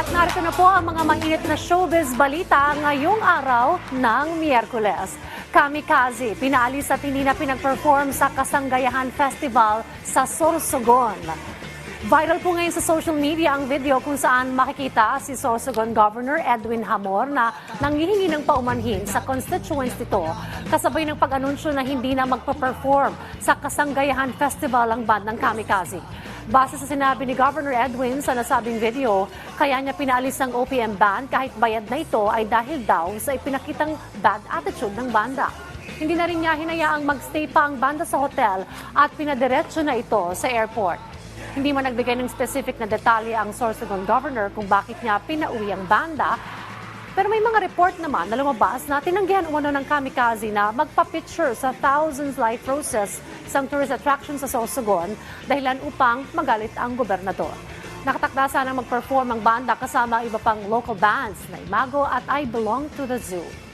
At narito na po ang mga mainit na showbiz balita ngayong araw ng Miyerkules. Kamikaze, pinaalis at hindi na pinag-perform sa Kasanggayahan Festival sa Sorsogon. Viral po ngayon sa social media ang video kung saan makikita si Sorsogon Governor Edwin Hamor na nanghihingi ng paumanhin sa constituents nito kasabay ng pag-anunsyo na hindi na magpa-perform sa Kasanggayahan Festival ang bandang Kamikaze. Base sa sinabi ni Governor Edwin sa nasabing video, kaya niya pinaalis ang OPM ban kahit bayad na ito ay dahil daw sa ipinakitang bad attitude ng banda. Hindi na rin niya hinayaang magstay pa ang banda sa hotel at pinadiretso na ito sa airport. Hindi man nagbigay ng specific na detalye ang Sorsogon Governor kung bakit niya pinauwi ang banda, pero may mga report naman na lumabas na tinanggihan umano ng kamikaze na magpa-picture sa Thousands Light Roses, isang tourist attraction sa Sorsogon, dahilan upang magalit ang gobernador. Nakatakda sana mag-perform ang banda kasama iba pang local bands na Imago at I Belong to the Zoo.